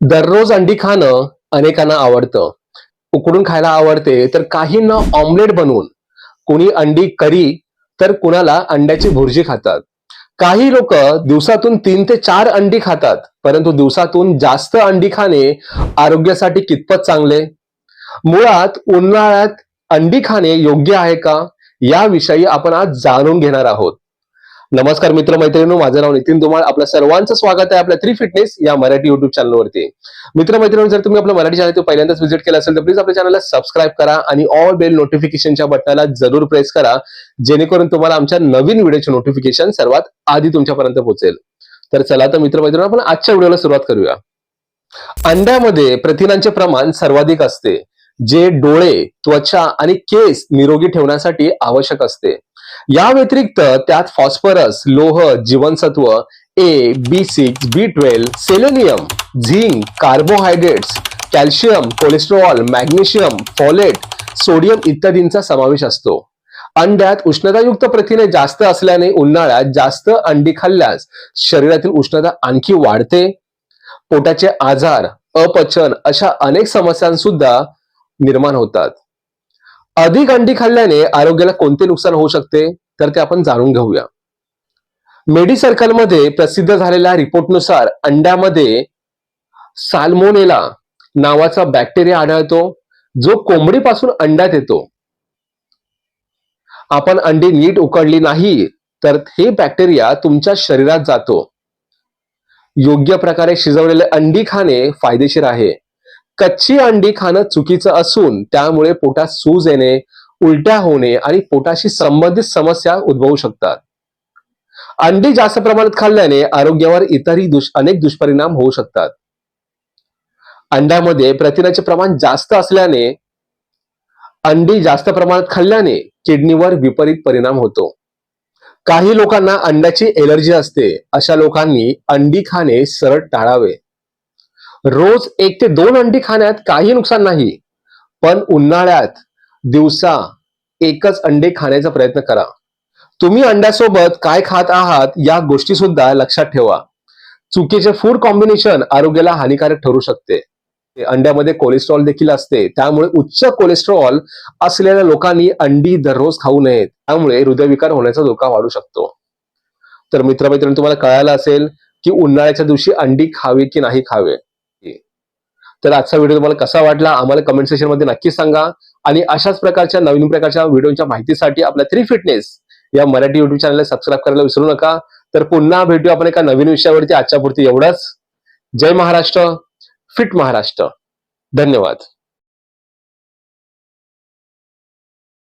दररोज अंडी खाणं अनेकांना आवडतं. उकडून खायला आवडते तर काहींना ऑमलेट बनवून कोणी अंडी करी तर कुणाला अंड्याची भुर्जी खातात. काही लोक दिवसातून तीन ते चार अंडी खातात परंतु दिवसातून जास्त अंडी खाणे आरोग्यासाठी कितपत चांगले? मुळात उन्हाळ्यात अंडी खाणे योग्य आहे का? याविषयी आपण आज जाणून घेणार आहोत. नमस्कार मित्र मैत्रिणी माझं नाव नितीन धुमाळ आपल्या सर्वांचं स्वागत आहे आपल्या थ्री फिटनेस या मराठी युट्यूब चॅनलवरती मित्र मैत्रिणी जर तुम्ही आपलं मराठी चॅनल पहिल्यांदाच व्हिजिट केलं असेल तर प्लीज आपल्या चॅनलला सबस्क्राईब करा आणि ऑल बेल नोटिफिकेशनच्या बटनाला जरूर प्रेस करा जेणेकरून तुम्हाला आमच्या नवीन व्हिडिओचे नोटिफिकेशन सर्वात आधी तुमच्यापर्यंत पोहोचेल. तर चला तर मित्र मैत्रिणी आपण आजच्या व्हिडिओला सुरुवात करूया. अंड्यामध्ये प्रथिनांचे प्रमाण सर्वाधिक असते. जे डोळे त्वचा आणि केस निरोगी ठेवण्यासाठी आवश्यक असते. या व्यतिरिक्त त्यात फॉस्फरस लोह जीवनसत्व A B six B twelve selenium zinc carbohydrates calcium cholesterol magnesium folate sodium इत्यादींचा समावेश असतो. अंड्यात उष्णतायुक्त प्रथिने जास्त असल्याने उन्हाळ्यात जास्त अंडी खाल्ल्यास शरीरातील उष्णता आणखी वाढते. पोटाचे आजार अपचन अशा अनेक समस्यांसुद्धा निर्माण होतात. अधिक अंडी खाल्ल्याने आरोग्याला कोणते नुकसान होऊ शकते? तर ते आपण जाणून घेऊया. मेडी सर्कलमध्ये प्रसिद्ध झालेल्या रिपोर्टनुसार अंड्यामध्ये साल्मोनेला नावाचा बॅक्टेरिया आढळतो जो कोंबडीपासून अंड्यात येतो. आपण अंडी नीट उकडली नाही तर हे बॅक्टेरिया तुमच्या शरीरात जातो. योग्य प्रकारे शिजवलेले अंडी खाणे फायदेशीर आहे. कच्ची अंडी खाणं चुकीचं असून त्यामुळे पोटात सूज येणे उलट्या होणे आणि पोटाशी संबंधित समस्या उद्भवू शकतात. अंडी जास्त प्रमाणात खाल्ल्याने आरोग्यावर इतरही दुष अनेक दुष्परिणाम होऊ शकतात. अंड्यामध्ये प्रथिनाचे प्रमाण जास्त असल्याने अंडी जास्त प्रमाणात खाल्ल्याने किडनीवर विपरीत परिणाम होतो. काही लोकांना अंड्याची एलर्जी असते अशा लोकांनी अंडी खाणे सरळ टाळावे. रोज एक ते दोन अंडी खाण्यात काही नुकसान नाही. पण उन्हाळ्यात दिवसा एकच अंडे खाण्याचा प्रयत्न करा. तुम्ही अंड्यासोबत काय खात आहात या गोष्टी सुद्धा लक्षात ठेवा. चुकीचे फूड कॉम्बिनेशन आरोग्याला हानिकारक ठरू शकते. अंड्यामध्ये कोलेस्ट्रॉल देखील असते. त्यामुळे उच्च कोलेस्ट्रॉल असलेल्या लोकांनी अंडी दररोज खाऊ नयेत. त्यामुळे हृदयविकार होण्याचा धोका वाढू शकतो. तर मित्रमैत्रिणी तुम्हाला कळायला असेल की उन्हाळ्याच्या दिवशी अंडी खावे की नाही खावे? तर आजचा व्हिडिओ तुम्हाला कसा वाटला आम्हाला कमेंट सेक्शनमध्ये नक्की सांगा. आणि अशाच प्रकारच्या नवीन प्रकारच्या व्हिडिओच्या माहितीसाठी आपल्या थ्री फिटनेस या मराठी युट्यूब चॅनलला सबस्क्राईब करायला विसरू नका. तर पुन्हा भेटू आपण एका नवीन विषयावरती. आजच्या पुरती एवढंच. जय महाराष्ट्र. फिट महाराष्ट्र. धन्यवाद.